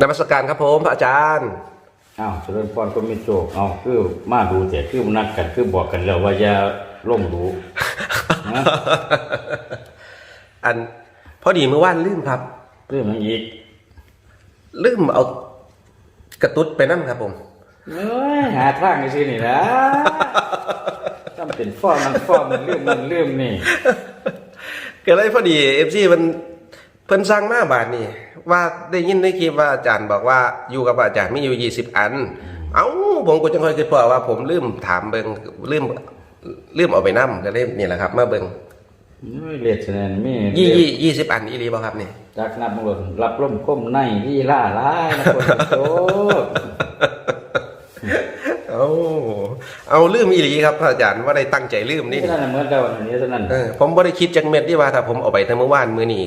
นมัสการครับผมพระอาจารย์อ้าวเจริญพรก็ไม่โจกเอาคือมาดูแต่คือนัดกันคือบอกกันแล้วว่าอย่าลงดูนะอันพอดีเมื่อวานลืมครับเรื่องนั้นอีกลืมเอากระตุ้ดไปนั่ครับผมเอ้ยหาทางไอ้สินี่นะจำเป็นฟ้อมันฟ้อมันเรื่องมันเรื่องนี่ก็เลยพอดีเอฟซีมัน เพิ่นสร้างมาบาทนี่ว่าได้ยินในคลิปว่าอาจารย์บอกว่าอยู่กับอาจารย์มีอยู่ยี่สิบอัน เอ้าผมก็จังค่อยคิดพอว่าผมลืมถามเบิงลืมลืมเอาไปนั่ก็เลยนี่แหละครับมาเบิงเอ้ยเลียดแสดงมียี่ยี่ยี่สิบอันอีรีบ่ครับนี่จากนับมงหล่นรับร่มก้มในที่ล่าร้ายนะคนโตเอาเอาลืมอีหลีครับพระอาจารย์ว่าได้ตั้งใจลืมนี่นี่เท่านั้นเหมือนกันวันนี้เท่านั้นเออผมบ่ได้คิดจังเม็ดที่ว่าถ้าผมเอาไปทั้งเมื่อวานมื้อนี้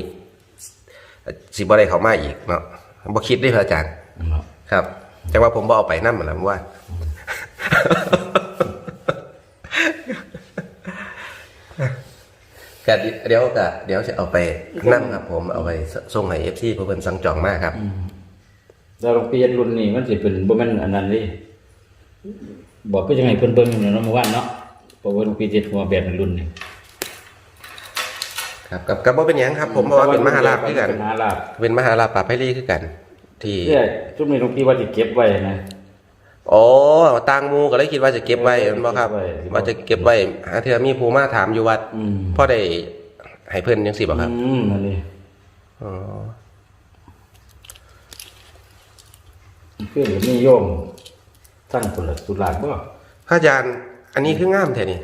สิบ่ได้เข้ามาอีกเนาะบ่คิดเด้พระอาจารย์ครับแต่ว่าผมบ่เอาไปนำมันละเมื่อวานก็เดี๋ยวก็เดี๋ยวจะเอาไปนั่งครับ ผมเอาไปส่งให้ FC เพื่อเพิ่นสั่งจองมากครับเราลองเปลี่ยนรุ่นนี่มันสิเป็นบ่แม่นอันนั้นดิบอกก็ยังไงเพิ่นเบิ่งอยู่เนาะเมื่อวานเนาะเพราะว่าหลวงพี่เจ็ดหัวแบบในรุ่นนี่ ครับกับกับบ่เป็นหยังครับ ผมบอกว่าเป็นมหาลาภคือกัน เป็นมหาลาภเป็นมหาลาภปราบให้รีคือกัน ที่เนี่ยชุดนี้หลวงพี่ว่าสิเก็บไว้นะ โอ้ต่างหมูก็เลยคิดว่าจะเก็บไว้แม่นบ่ครับ เก็บไว้ ว่าจะเก็บไว้หาเทื่อมีผู้มาถามอยู่วัดอืมพ่อได้ให้เพิ่นจังซี่บ่ครับอืมนั่นนี่อ๋อเพื่อนก็นิยมทั้งคนละสุราษฎร์บ่พระอาจารย์อันนี้คืองามแท้นี่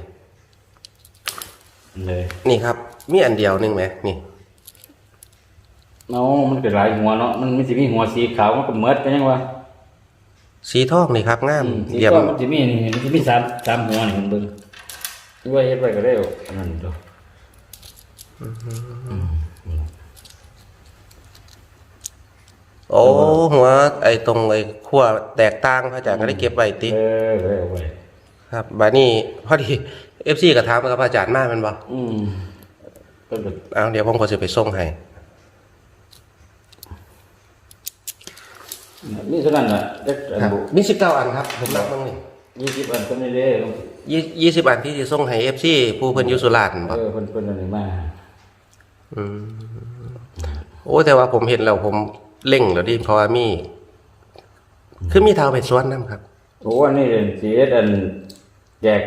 เลย นี่ครับ มีอันเดียวหนึงไหมนี่ เนาะมันก็หลายหัวเนาะ มันมีสิมีหัวสีขาวมันก็เหมือดกันยังวะสีทองนี่ครับงามอืมสีเยี่ยมก็มันสิมีนี่มันสิมีสามสามหัวนี่มันเบิ่งด้วยเฮ็ดไว้ก็ได้อันนั้นตัวโอ้หัวไอ้ตรงไอ้ขั้วแตกต่างพระอาจารย์ก็ได้เก็บไว้ติเออไว้เอาไว้ครับบาดนี้พอดี FC ก็ถามกับพระอาจารย์มาแม่นบ่อืมก็แบบ เอาเดี๋ยวผมก็สิไปส่งให้นี่เท่านั้นน่ะจักอันครับบุมี19อันครับผมนับเบิ่งนี่ยี่สิบอันก็ไม่ได้ลงยี่ยี่สิบอันที่จะส่งให้ FC ผู้เพิ่นอยู่สุราษฎร์บ่เออเพิ่นเพิ่นอันนี้มาโอ้แต่ว่าผมเห็นแล้วผมเล่งแล้วดิเพราะว่ามี คือมีเท้าเป็ดสวนนํครับโอ้อันนี้สิเฮ็ดอันแจก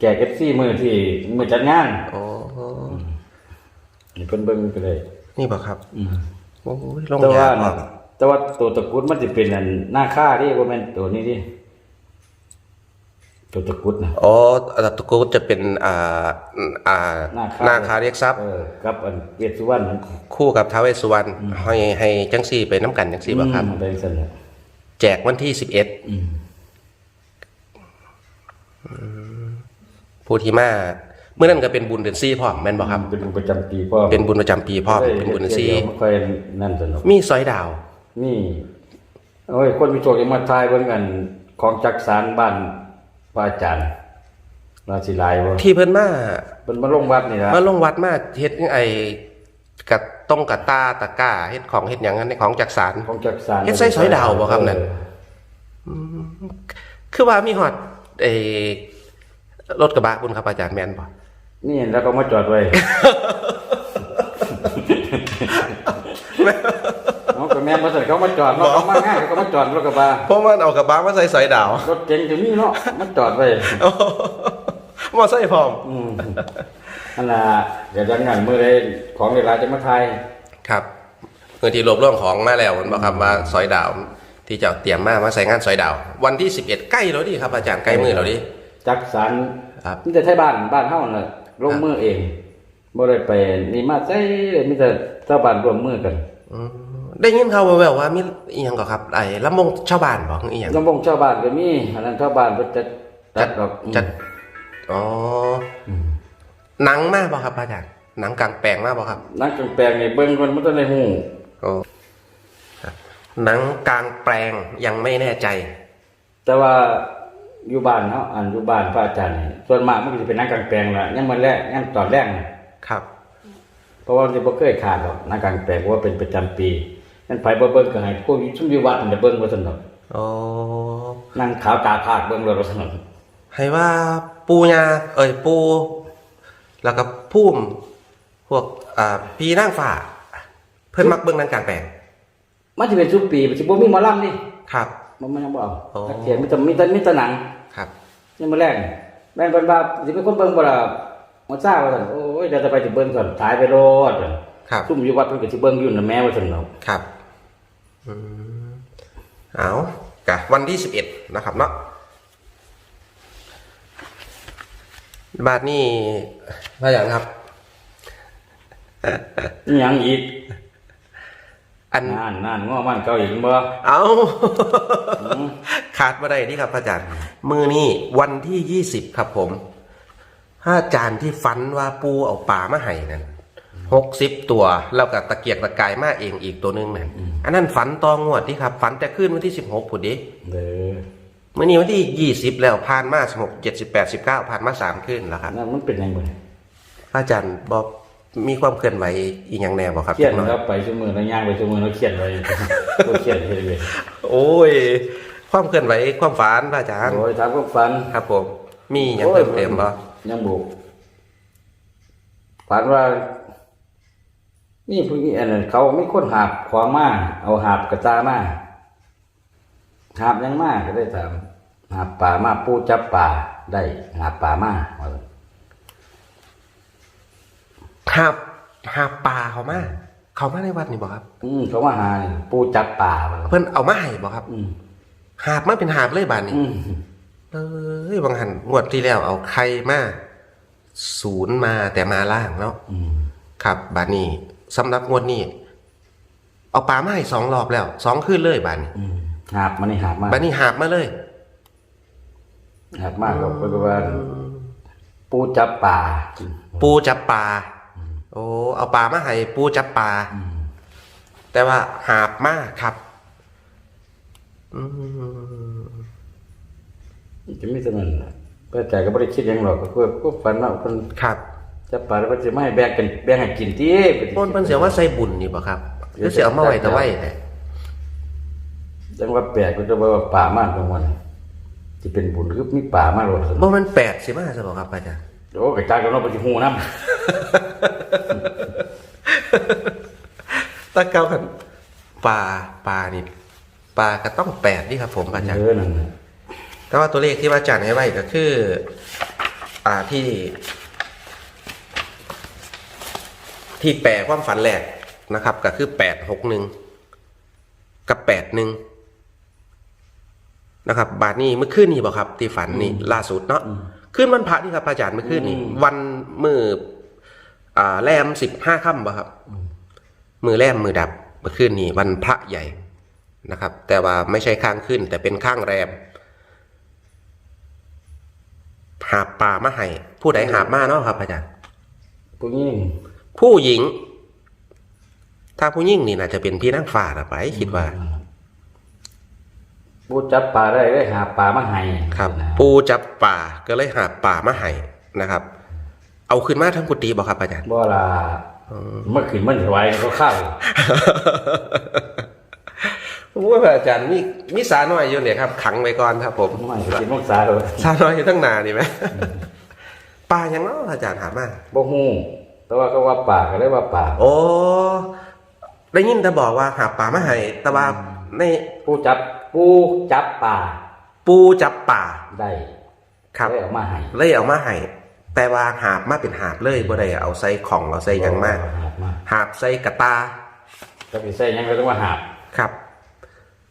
แจก FC มื้อที่มื้อจัดงานโอ้ นี่เพิ่นเบิ่งไปเลยนี่บ่ครับอืมโอ้ยลงแต่ว่ายากน่ะมากแต่ว่าตัวตะกรุดมันสิเป็นอันหน้าค่าดิบ่แม่นตัวนี้ดิตัวตะกรุดน่ะอ๋อตะกูจะเป็นอ่าอ่าหน้าคาหน้าคา เรียกทรัพย์ เออกับอันเวทสุวรรณมันคู่กับท้าวเวสสุวรรณให้ให้จังซี่ไปน้ำกันจังซี่บ่ครับ อืมเป็นซั่นน่ะแจกวันที่ 11อืมผู้ที่มา เมื่อนั้นก็เป็นบุญเดือน4พร้อมแม่นบ่ครับ เป็นบุญประจำปีพ่อเป็นบุญประจำปีพร้อมเป็นบุญเดือนเดี๋ยวมันค่อยนั่นซั่นเนาะ4มีสอยดาว นี่โอ้ยคนมีโชคยังมาทายเบิ่งกันของจักสารบ้านพระอาจารย์ราศีลายบ่ที่เพิ่นมาเพิ่นมาลงวัดนี่ล่ะมาลงวัดมาเฮ็ดไอ้กะต้องกะตาตะกร้าเฮ็ดของเฮ็ดหยังนั้นในของจักสารของจักสารเฮ็ดไส้สอยดาวบ่ครับนั่นเออคือว่ามีฮอดไอ้รถกระบะคุณครับอาจารย์แม่นบ่ นี่แล้วก็มาจอดไว้เอาก็แม่นมาสั่นเขามาจอดเนาะเขามาง่ายเขามาจอดรถกระบะเพราะมันเอากระบะมาใส่สอยดาวรถเก๋งจะมีเนาะมันจอดไว้มาใส่พร้อม อืมอันน่ะเดี๋ยวจังงานมื้อใดของเวลาจะมาทายครับเมื่อที่รวบรวมของมาแล้วมันบอกครับว่าสอยดาวที่จะเตรียมมามาใส่งานสอยดาว วันที่ 11 ใกล้แล้วดิครับอาจารย์ใกล้มือแล้วดิจักสารครับมีแต่ไทยบ้านบ้านเฮาน่ะ ลงมือเองบ่ได้ไปนี่มาใส่มีแต่ชาวบ้านร่วมมือกันอืมได้ยินข่าวแววๆว่ามีอีหยังก็ครับไอ้ลำวงชาวบ้านบอกอีหยังลำวงชาวบ้านก็มีอันนั้นชาวบ้านเพิ่นจะจัดดอกจัดอ๋ออหนังมากบ่ครับอาจารย์หนังกลางแปลงมากบ่ครับนักจังแปลงนี่เบิ่งเพิ่นบ่ทันได้ฮู้โอ้ครับหนังกลางแปลงยังไม่แน่ใจ แต่ว่า อยู่บ้านเฮาอันอยู่บ้านพระอาจารย์นี่ส่วนมากมันก็สิเป็นนักกลางแปลงล่ะยังมันแรกยังตอนแรกน่ะครับ เพราะว่ามันบ่เคยขาดหรอกนักกลางแปลงเพราะว่าเป็นประจำปียมันไผบ่เบิ่งก็ให้พวกชุมอยู่วัดนั่นแหละเบิ่งว่าซั่นดอกโอ้นั่งขาวตาพากเบิ่งแล้วว่าซั่นดอกให้ว่าปูยาเอ้ยปูแล้วก็พุ่มพวกอ่าพี่นั่งฝ่า เพิ่นมักเบิ่งหนังกลางแปลงมันสิเป็นทุกปีมันสิบ่มีหมอลำนี่ครับ มันมันยังบ่เอาอ๋อ นักเขียนมีแต่มีแต่มีแต่หนังครับนี่มื้อแรกแม่นเพิ่นว่าสิเป็นคนเบิ่งบ่ล่ะหมอซ่าว่าซั่นโอ้ยเดี๋ยวจะไปสิเบิ่งก่อนตายไปโลดครับ ซุ่มอยู่วัดเพิ่นก็สิเบิ่งอยู่น่ะแม่ว่าซั่นเนาะครับอืมเอากะวันที่สิบเอ็ดนะครับเนาะบาทนี่ว่าอย่างครับอีหยังอีก อันนั่นนั่นง้อมันเก่าอีกบ่เอาขาดมาได้นี่ครับพระอาจารย์ มือนี่วันที่ยี่สิบครับผมพระอาจารย์ที่ฝันว่าปูเอาป่ามาให้นั่นหกสิบตัวแล้วก็ตะเกียกตะกายมาเองอีกตัวหนึงนั่นอันนั้นฝันตองวดที่ครับฝันแต่ขึ้นวันที่สิบหกผุดดิเด้อมื่อนี้วันที่ยี่สิบแล้วผ่านมาสมกเจ็ดสิบแปดสิบเก้าผ่านมาสามขึ้นแล้วครับนั่นมันเป็นยังไงบ่เนี่ยพระอาจารย์บอก มีความเคลื่อนไหวอีกอย่างแน่บอกครับเขียนจักหน่อยครับไปชั่วมือแล้วย่างไปชั่วมือแล้วเขียนไว้บ่เขียนเฮ็ดเลยโอ้ย ความเคลื่อนไหวความฝันพระอาจารย์โอ้ยถามความฝันครับผมมีอย่างเติมเต็มบ่ยังบุกฝันว่านี่ผู้นี้อันนั้นเขาไม่คนหาบของมาเอาหาบกระตามาหาบยังมาก็ได้ถามหาบป่ามาปูจับป่าได้หาบป่ามาว่าซั่น หาบหาบปลาเขามาเขามาในวัดนี่บ่ครับ อืมเขามาหานี่ปูจับป่าว่าซั่นเพิ่นเอามาให้บ่ครับอืมหาบมาเป็นหาบเลยบานนี้อืมเอ้ยบางหันงวดที่แล้วเอาใครมาศูนย์มาแต่มาล่างเนาะอืมครับ บานนี้สำหรับงวดนี้เอาปลามาให้สองรอบแล้วสองคืนเลยบานนี้อืมหาบมันนี่หาบมาบานนี้หาบมาเลยหาบมากก็เพิ่นก็ว่าปูจับป่าปูจับปลา โอ้เอาปลามาให้ปูจับปลาอืมแต่ว่าหาบมากครับอืมจะมีเท่านั้นล่ะเพื่อใจก็บ่ได้คิดหยังหรอกก็คือก็ฝันว่าเพิ่นครับจับป่าแล้วเพิ่นสิมาให้แบ่งกันแบ่งให้กินติปนเพิ่นเสียว่าใส่บุญนี่บ่ครับหรือเสียเอามาไว้แต่ไว้แต่จังว่าแปลกก็จะว่าป่ามากตรงวันสิเป็นบุญคือมีป่ามากโลดซั่นบ่มันแปดสิมาซะบ่ครับอาจารย์โอ้กระจายกันเนาะบ่สิฮู้นำ ตะเกากันปลาปลานี่ปลาก็ต้องแปดนี่ครับ ผมอาจารย์เออนั่นน่ะแต่ว่าตัวเลขที่ว่าอาจารย์ให้ไว้ก็คือ อ่าที่ ที่แปลความฝันแรกนะครับ ก็คือแปดหกหนึ่งกับแปดหนึ่งนะครับ บาทนี้เมื่อคืนนี้บอกครับ ที่ฝันนี่ล่าสุดเนาะคืนวันพระนี่ครับอาจารย์เมื่อคืนนี้วันมือ อ่าแรมสิบห้าค่ำบ่ครับ มือแรมมือดับเมื่อคืนนี้วันพระใหญ่นะครับ แต่ว่าไม่ใช่ข้างขึ้น แต่เป็นข้างแรมหาบป่ามาให้ผู้ใดหาบมาเนาะครับอาจารย์ผู้หญิงผู้หญิง ถ้าผู้หญิงนี่น่าจะเป็นพี่นั่งฝ่าละไป คิดว่าผู้จับป่าได้ได้หาป่ามาให้ครับนะปูจับป่าก็เลยหาบป่ามาให้นะครับ เอาขึ้นมาทั้งกุฏิบอกครับอาจารย์บ่ล่ะเมื่อคืนมันถวายเขาข้าวโอ้ยพระอาจารย์มีมีสาหน่อยอยู่เนี่ยครับ ขังไว้ก่อนครับผมไม่กินมังสาเลยสาหน่อยอยู่ตั้งนานนี่ไหมป่ายังเนาะอาจารย์หาบมาบ่ฮู้แต่ว่าก็ว่าป่าก็เลยว่าป่าโอ้ได้ยินแต่บอกว่าหาบป่ามาให้แต่ว่าในผู้จับผู้จับป่า ปูจับป่าได้ครับได้เออกมาให้เลยเอามาให้ แต่ว่าหาบมาเป็นหาบเลยบ่ได้เอาใส่ของเอาใส่หยังมาหาบมาหาบใส่กระตาก็สิใส่หยังก็ต้องว่าหาบครับ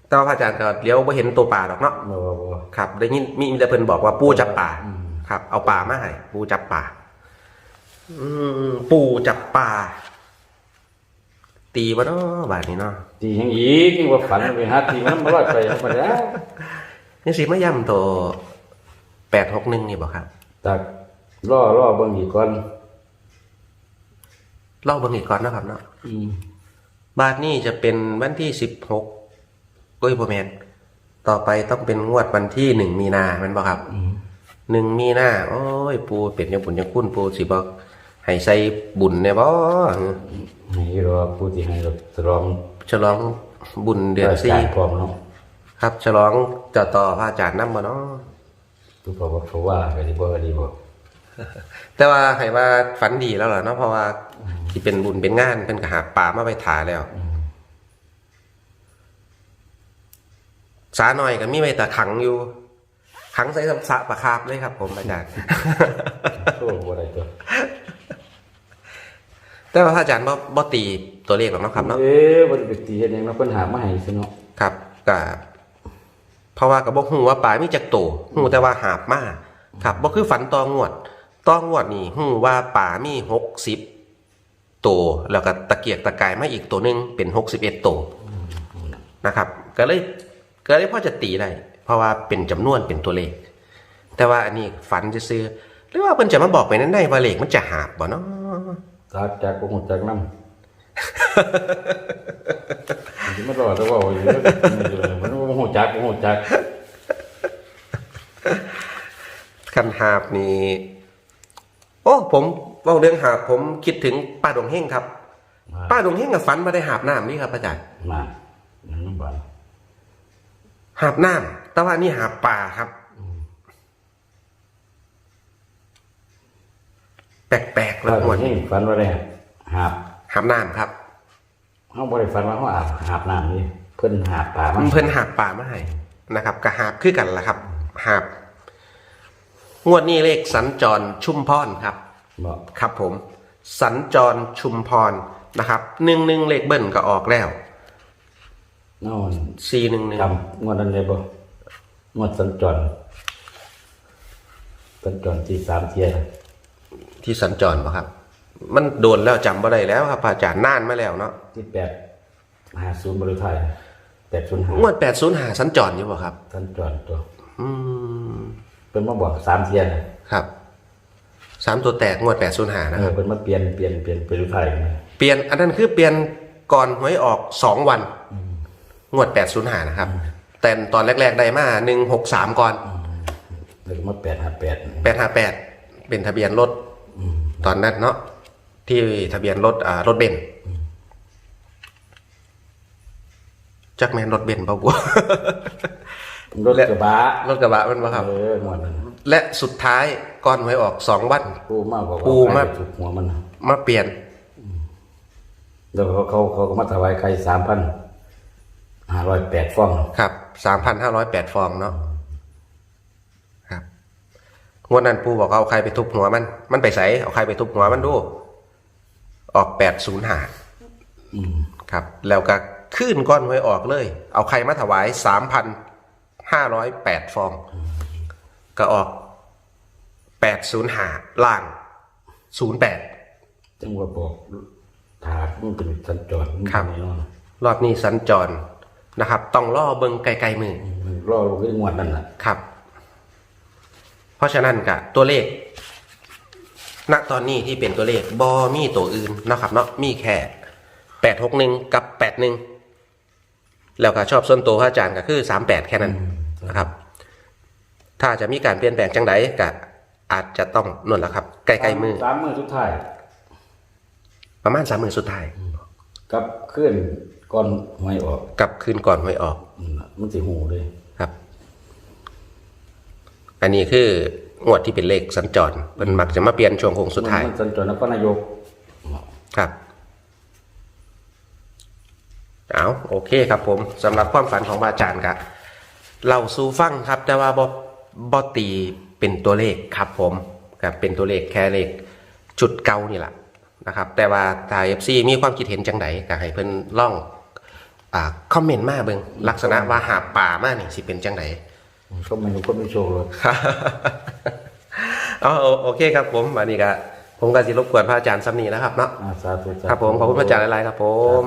แต่ว่าพระอาจารย์ก็เลี้ยวบ่เห็นตัวป่าหรอกเนาะบ่บ่บ่ครับได้ยินมีมีแต่เพิ่นบอกว่าปูจับป่าอืมครับ เอาป่ามาให้ปูจับป่าอืมปูจับป่า ตีบ่เนาะบาดนี้เนาะตีหยังอีกนี่ว่าฝันไปหาตีมันบ่รอดไปธรรมดานี่สิมาย่ำตัว861นี่บ่ครับตัก รอรอเบิ่งอีกก่อนเล่าเบิ่งอีกก่อนนะครับเนาะอืมบาทนี้จะเป็นวันที่สิบหกเอ้ยพ่อแมนต่อไปต้องเป็นงวดวันที่หนึ่งมีนาแมันบอกครับอืมหนึ่งมีนาโอ้ย ปูเป็นยังบุญยังคุ้นปูสิบอกให้ใส่บุญเนี่ยบ่นี่รอผู้ที่ให้เราสรองฉลองบุญเดือนจ่สี่ายพร้อมเนาะครับ ฉลองเจะต่อพระอาจารย์นำบ่เนาะทุกคนว่าเขาว่าก็ดีบ่ก็ดีบ่ แต่ว่าให้ว่าฝันดีแล้วล่ะเนาะเพราะว่าที่เป็นบุญเป็นงานเป็นกระหาป่ามาไปถ่ายแล้ว สาหน่อยก็มีไว้แต่ขังอยู่ ขังใส่สระปลาคาบเลยครับ ผมอาจารย์โอ้บ่ได้ตัวแต่ว่าพระอาจารย์บ่บ่ตีตัวเลขหรอกเนาะครับเนาะเอ๊ะบ่ได้ไปตีเฮ็ดหยังเนาะเพิ่นหามาให้ซิเนาะครับก็เพราะว่าก็บ่ฮู้ว่าปลามีจักโตวฮู้แต่ว่าหาบมาครับบ่คือฝันตองวด ตองวดนี่ฮู้ว่าปลามี60ตัวแล้วก็ตะเกียกตะกายมาอีกตัวหนึงเป็น61ตัวนะครับ ก็เลยก็เลยพอจะตีได้ เพราะว่าเป็นจำนวนเป็นตัวเลข แต่ว่าอันนี้ฝันซื่อๆหรือว่าเพิ่นจะมาบอกไปนั้นได้ว่าเลขมันจะหาบบ่เนาะจากจากบ่ฮู้จักนำสิมารอแต่ว่าอยู่แล้วมันบ่ฮู้จักบ่ฮู้จักคันหาบนี่ โอ้ผมเว้าเรื่องหาบผมคิดถึงป้าดงเฮงครับ ป้าดงเฮงกับฝันมาได้หาบน้ำนี่ครับอาจารย์มานั่นบ่หาบน้ำแต่ว่านี่หาบป่าครับ แปลกๆแล้แล้ววหมดนี่ฝันว่าได้หาบหาบน้ำครับเฮาบ่ได้ฝันว่าเฮาอาบหาบน้ำนี่เพิ่นหาบป่ามาเพิ่นหาบป่ามาให้นะครับกับหาบคือกันละครับ หาบ งวดนี้เลขสัญจรชุมพรครับบ่ครับผม สัญจรชุมพรนะครับหนึ่งหนึ่งเลขเบิ้ลก็ออกแล้วนอนสี่หนึ่งหนึ่งจำงวดนั้นเลยบ่งวดสัญจรสัญจรที่สามเที่ยนะที่สัญจรป่ะครับ มันโดนแล้วจำบ่ได้แล้วครับพระอาจารย์นานมาแล้วเนาะที่แปดหาศูนย์บริไทยแปดศูนย์หางวดแปดศูนย์หาสัญจรอยู่ป่ะครับสัญจรตัว อืม เป็นมาบอกสามเที่ยนะครับสามตัวแตกงวดแปดศูนย์หานะเอคอรับเป็นมาเปลี่ยนเปลี่ยนเปลี่ยนบริไทยนะเปลี่ยนอันนั้นคือเปลี่ยนก่อนหวยออกสองวันงวดแปดศูนย์หานะครับ แต่ตอนแรก ๆ ได้มาหนึ่งหกสามก่อนแล้วก็มาแปดหาแปดแปดห้าแปดเป็นทะเบียนรถตอนนั้นเนาะที่ทะเบียนรถอ่ารถเบนซ์จักแมนรถเบนซ์เปล่าบัว รถกระบะรถกระบะมันวะครับ เออหมดนั้นและสุดท้ายก่อนหวยออกสองวันปูมาบอกว่าปูมาใครถูกหัวมันมาเปลี่ยนแล้วเขาเขาเขาก็มาถวายใครสามพันห้าร้อยแปดฟอง ครับสามพันห้าร้อยแปดฟองเนาะครับงวดนั้นปูบอกเอาใครไปทุบหัวมัน มันไปใส่เอาใครไปทุบหัวมันดู ออกแปดศูนย์หาครับ แล้วก็ขึ้นก้อนหวยออกเลย เอาใครมาถวายสามพัน ห้าร้อยแปดฟอง ก็ออกแปดศูนย์หาล่างศูนย์แปดจังหวะบอกถาดมันเป็นสัญจรมันครับแน่นอนรอบนี้สัญจรนะครับ ต้องล่อเบิงไกลๆมือมันรอลงที่งวดนั่นแหละครับ เพราะฉะนั้นกะตัวเลข ณตอนนี้ที่เป็นตัวเลขบอมีตัวอื่นนะครับ เนาะมีแค่แปดหกหนึ่งกับแปดหนึ่งแล้วก็ชอบส่วนตัวพระอาจารย์ก็คือสามแปดแค่นั้น นะครับ ถ้าจะมีการเปลี่ยนแปลงจังไดก็อาจจะต้องนนแหละครับ ใกล้ๆมือสามมือสุดท้าย ประมาณสามมือสุดท้ายกับขึ้นก่อนหวยออก กับคืนก่อนหวยออกอืมมันสิหูเลยครับ อันนี้คืองวดที่เป็นเลขสัญจรมันมักจะมาเปลี่ยนช่วงโค้งสุดท้ายมันสัญจรนครนายกครับเอาโอเคครับผมสำหรับความฝันของพระอาจารย์ครับ เราสู่ฟังครับ แต่ว่าบอบอตีเป็นตัวเลขครับผมครับเป็นตัวเลขแค่เลขจุดเก่านี่แหละนะครับ แต่ว่าทายเอฟซีมีความคิดเห็นจังไดก็ให้เพิ่นล่องอ่าคอมเมนต์มาเบิงลักษณะว่าหาป่ามานี่สิเป็นจังไดก็ไม่รู้ก็ไม่โชว์เลยอ๋อโอโอเคครับผมวันนี้ก็ผมก็สิรบกวนพระอาจารย์ซ้ำนี้นะครับเนาะอาสาธุสาธุครับผมขอบคุณพระอาจารย์หลายๆครับผม